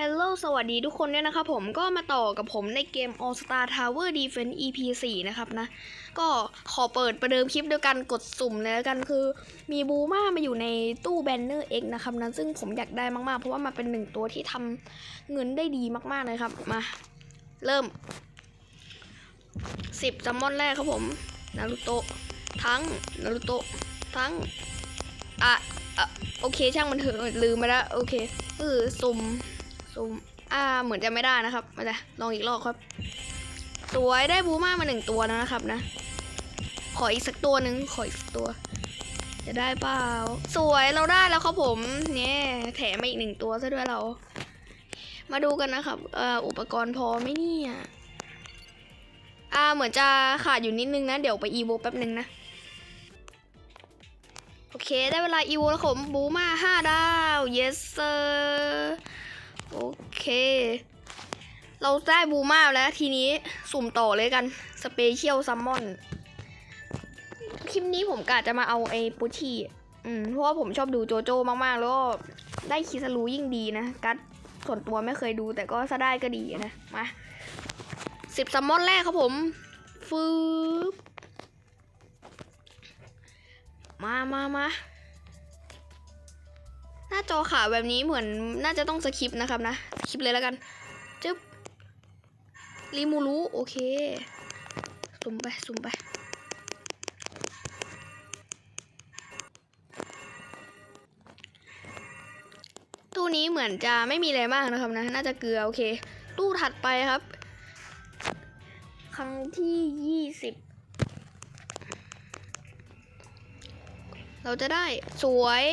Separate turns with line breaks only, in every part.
ฮลโลสวัสดีทุกคนด้วยนะครับผมก็มาต่อกับผมในเกม All Star Tower Defense EP 4 นะครับนะ ก็ขอเปิดประเดิมคลิปด้วยการกดสุ่มเลยแล้วกันคือมีบูมามาอยู่ในตู้แบนเนอร์ X นะครับนะ ซึ่งผมอยากได้มากๆ เพราะว่ามันเป็นหนึ่งตัวที่ทำเงินได้ดีมากๆเลยครับ มา เริ่ม 10ซัมมอนแรกครับผมนารุโตะทั้งนารุโตะทั้งอะอะโอเคช่างมันเถอะลืมไปแล้วโอเคเออสุ่ม ซูมอ่าเหมือนจะไม่ได้นะครับมาจะลองอีกรอบครับ สวยได้บูมามาหนึ่งตัวแล้วนะครับนะ ขออีกสักตัวหนึ่งขออีกสักตัว จะได้เปล่า สวยเราได้แล้วครับผมเนี่ยแถมมาอีกหนึ่งตัวซะด้วยเรา มาดูกันนะครับเอ่ออุปกรณ์พอไหมเนี่ยอ่าเหมือนจะขาดอยู่นิดนึงนะ เดี๋ยวไปอีโวแป๊บนึงนะ โอเค ได้เวลาอีโวแล้วผมบูมาห้าดาว yes sir โอเค เราได้บูมาแล้วทีนี้สุ่มต่อเลยกัน สเปเชียลซัมมอน คลิปนี้ผมกะจะมาเอาไอ้ปุชีอืม เพราะว่าผมชอบดูโจโจ้มากๆ แล้วก็ได้คิสรูยิ่งดีนะ กัดส่วนตัวไม่เคยดูแต่ก็ถ้าได้ก็ดีนะ มาสิบซัมมอนแรกครับผม ฟืบมามามา น้าจอขาวแบบนี้เหมือนน่าจะต้องสคริปนะครับนะสคริปเลยแล้วกันจึ๊บรีมูรุโอเคสุ่มไปสุ่มไปตู้นี้เหมือนจะไม่มีอะไรมากนะครับนะ น่าจะเกลือโอเค ตู้ถัดไปครับ ครั้งที่ยี่สิบเราจะได้สวย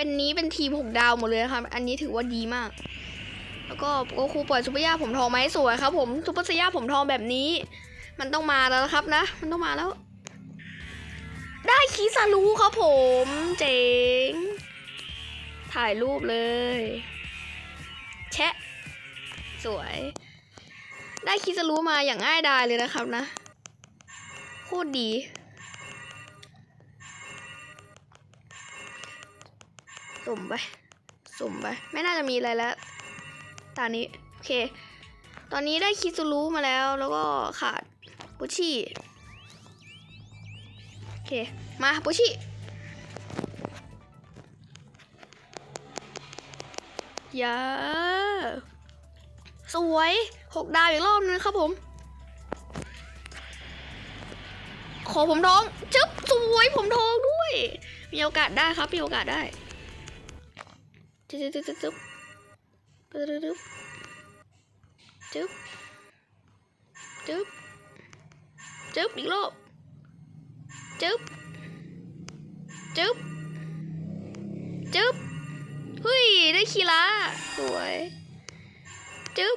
เป็นนี้เป็นทีมหกดาวหมดเลยนะครับ อันนี้ถือว่าดีมาก แล้วก็โกคูปล่อยซุปเปอร์ย่าผมทองไหมาให้สวยครับ ผมซุปเปอร์ย่าผมทองแบบนี้ มันต้องมาแล้วครับนะ มันต้องมาแล้ว ได้คีซารุครับผม เจ๋ง ถ่ายรูปเลย แชะ สวย ได้คีซารุมาอย่างง่ายดายเลยนะครับนะ โคตรดี สุ่มไป สุ่มไป ไม่น่าจะมีอะไรแล้วตอนนี้ โอเค ตอนนี้ได้คิซูรุมาแล้ว แล้วก็ขาดปุชิโอเค มาปุชิยาสวยหกดาวอีกรอบนึงครับผม ขอผมทอง จึ๊บ สวยผมทองด้วย มีโอกาสได้ครับ มีโอกาสได้ ตุ๊บตุ๊บตุ๊บตุ๊บตุ๊บจุ๊บจุ๊บจุ๊บอีกรอบจุ๊บจุ๊บจุ๊บเฮ้ย ได้คีระสวยจุ๊บ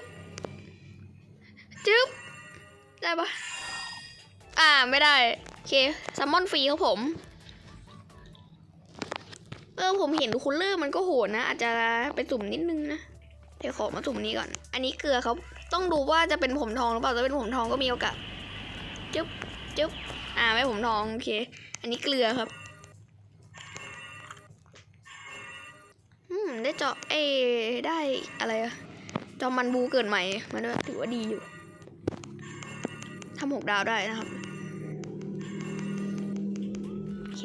จุ๊บได้ปะอ่า ไม่ได้ โอเคแซลมอนฟรีครับผม ออผมเห็นคูลเลอร์มันก็โหดนะ อาจจะไปสุ่มนิดนึงนะเดี๋ยวขอมาสุ่มนี้ก่อน อันนี้เกลือเขาต้องดูว่าจะเป็นผมทองหรือเปล่าถ้าเป็นผมทองก็มีโอกาสจึ๊บจึ๊บอ่าไม่ผมทองโอเค อันนี้เกลือครับอืมได้เจาะเอได้อะไรอะจอมันบูเกิดใหม่มาด้วยถือว่าดีอยู่ทำหกดาวได้นะครับโอเค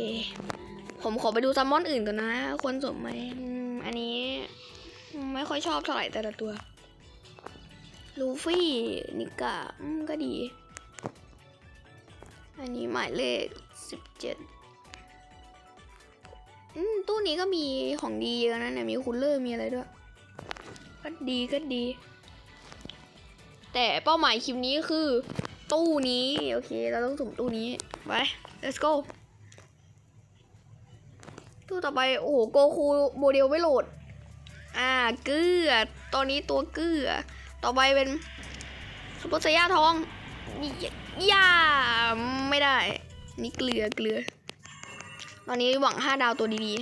ผมขอไปดูซัมมอนอื่นก่อนนะ คนสมไหมอันนี้ ไม่ค่อยชอบเท่าไหร่แต่ละตัว ลูฟี่ นิกะอืมก็ดี อันนี้หมายเลขสิบเจ็ดอืมตู้นี้ก็มีของดีเยอะนะเนี่ย มีคูลเลอร์มีอะไรด้วย ก็ดีก็ดี แต่เป้าหมายคลิปนี้คือ ตู้นี้ โอเค เราต้องสุ่มตู้นี้ ไป let's go ตู้ต่อไป โอ้โหโกคูโมเดลไม่โหลด อ่าเกลือ ตอนนี้ตัวเกลือ ต่อไปเป็นซุปเปอร์ไซย่าทองย่าไม่ได้ นี่เกลือเกลือ ตอนนี้หวังห้าดาวตัวดี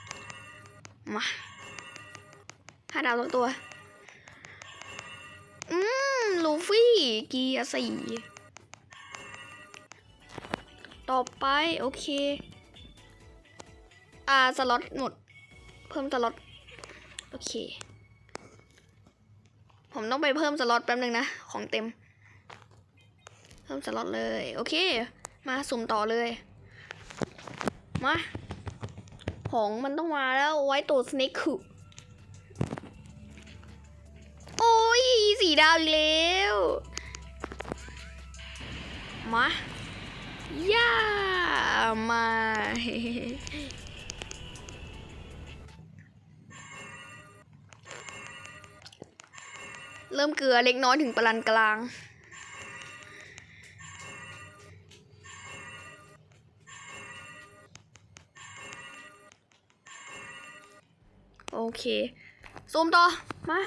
ๆ มาห้าดาวตัวตัว อืม ลูฟี่ เกียร์สี่ ต่อไป โอเค อ่า สล็อตหมด เพิ่มสล็อต โอเค ผมต้องไปเพิ่มสล็อตแป๊บนึงนะ ของเต็ม เพิ่มสล็อตเลย โอเค มาสุ่มต่อเลย มา ของมันต้องมาแล้วไว้ตัวสเนคคือโอ้ยสีดาวอีกแล้ว มา ย่ามาเริ่มเกลือเล็กน้อยถึงปานกลาง โอเคซูมต่อ มา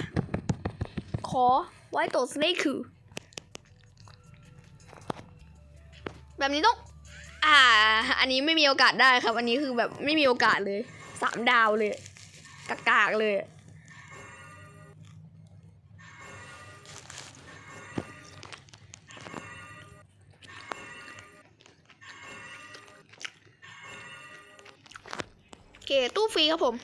ขอไว้ตัวสเนคคือ แบบนี้ต้อง อ่า อันนี้ไม่มีโอกาสได้ครับ อันนี้คือแบบไม่มีโอกาสเลยสามดาวเลยกากๆเลยโอเคตู้ฟรีครับผม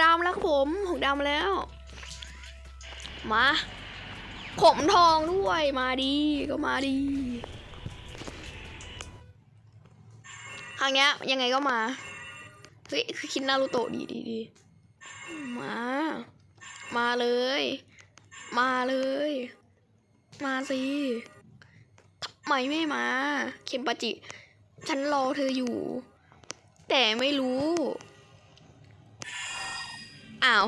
ดาวมาแล้วครับผมหกดาวมาแล้ว มาผมทองด้วยมาดีก็มาดีครั้งเนี้ยยังไงก็มา เฮ้ยคือคิดนารูโตะดีดีดีมา มาเลย มาเลย มาสิทำไมไม่มาเคนปาจิ ฉันรอเธออยู่ แต่ไม่รู้ อ้าว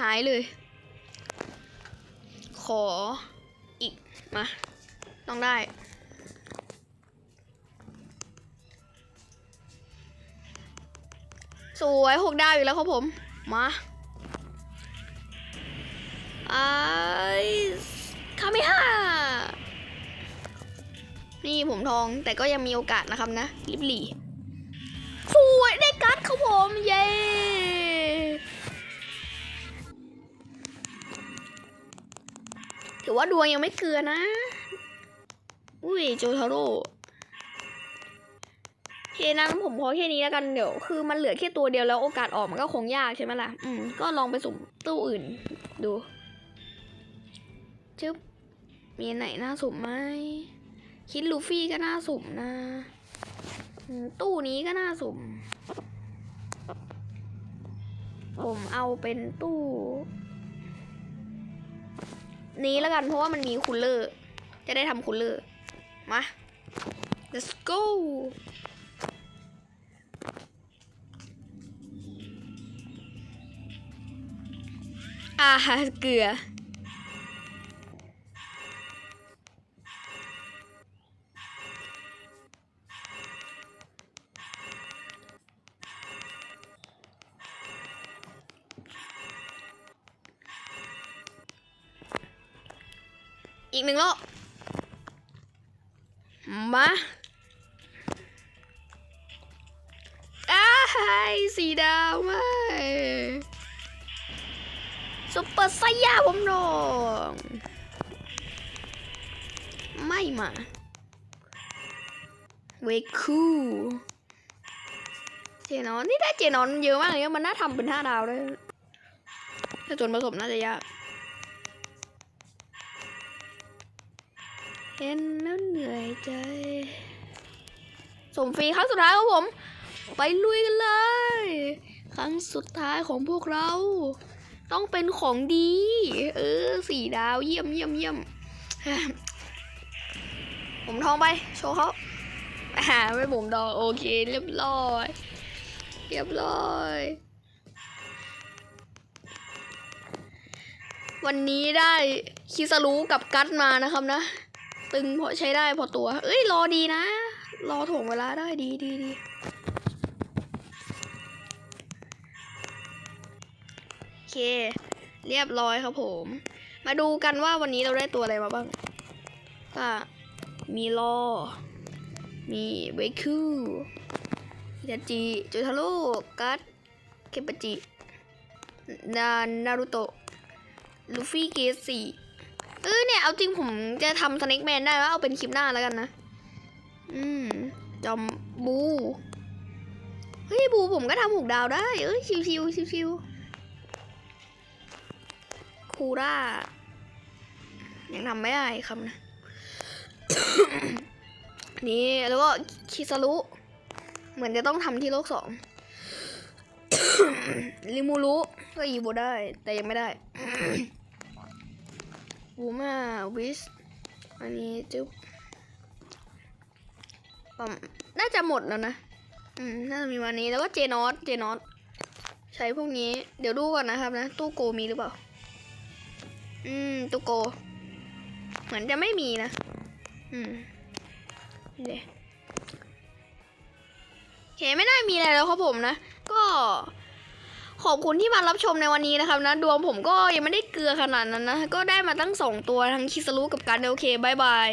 หายเลย ขออีก มา ต้องได้ สวยหกดาวอีกแล้วครับผม มาไอคาเมฮ่านี่ผมทองแต่ก็ยังมีโอกาสนะครับนะ ลิบหลีสวยได้การ์ดครับผม เย้ ถือว่าดวงยังไม่เกลือนะ อุ้ยโจทาโร่เคนะั้นผมพอแค่นี้แล้วกันเดี๋ยวคือมันเหลือแค่ตัวเดียวแล้วโอกาสออกมันก็คงยากใช่ไหมล่ะ อืม ก็ลองไปสุ่มตู้อื่นดูจึ๊บมีอันไหนน่าสุ่มไหมคิดลูฟี่ก็น่าสุ่มนะ ตู้นี้ก็น่าสุ่ม ผมเอาเป็นตู้ นี้แล้วกันเพราะว่ามันมีคูลเลอร์ จะได้ทำคูลเลอร์ มา let's go อ่าเกลือ อีกหนึ่งรอบมาอ้ายสีดาวไม่ซุปเปอร์ไซยาผมโดงไม่มาเวคูเจนอน นี่ได้เจนอนเยอะมากเลย มันน่าทำเป็นห้าดาวเลย ถ้าจนผสมน่าจะยาก เห็นแล้วเหนื่อยใจส่งฟรีครั้งสุดท้ายครับผม ไปลุยกันเลย ครั้งสุดท้ายของพวกเรา ต้องเป็นของดี เออสี่ดาวเยี่ยมเยี่ยมเยี่ยมผมทองไป โชว์เขาอ่าไม่ผมทองโอเค เรียบร้อย เรียบร้อย วันนี้ได้คิซารุกับกัตมานะครับนะ ตึงพอใช้ได้พอตัว เอ้ย รอดีนะ รอถ่วงเวลาได้ดีดีดีโอเค เรียบร้อยครับผม มาดูกันว่าวันนี้เราได้ตัวอะไรมาบ้างก็มีลอ มีเวคูฮิตาจิจูทาร่กัตเคปจิ นานารุโตะ ลูฟี่เกสี่ เออเนี่ย เอาจริงผมจะทำสเน็กแมนได้ว่าเอาเป็นคลิปหน้าแล้วกันนะ อืม จอมบู เฮ้ยบูผมก็ทำหกดาวได้ เอ้ยชิวชิวชิวชิวคูร่า ยังทำไม่ได้คำนะ นี่แล้วก็คิซารุ เหมือนจะต้องทำที่โลกสองลิมูรุก็อีโบได้ แต่ยังไม่ได้ บูมาวิสอันนี้จุ๊บประมน่าจะหมดแล้วนะ อืม น่าจะมีวันนี้ แล้วก็เจนอสเจนอสใช้พวกนี้ เดี๋ยวดูก่อนนะครับนะ ตู้โกมีหรือเปล่า อืม ตู้โก เหมือนจะไม่มีนะ อืมนี่เลยโอเคไม่น่ามีอะไรแล้วครับผมนะ ก็ ขอบคุณที่มารับชมในวันนี้นะครับนะดวงผมก็ยังไม่ได้เกลือขนาดนั้นนะ ก็ได้มาตั้งสองตัวทั้งคิสรุกับการเดโอเคบายบาย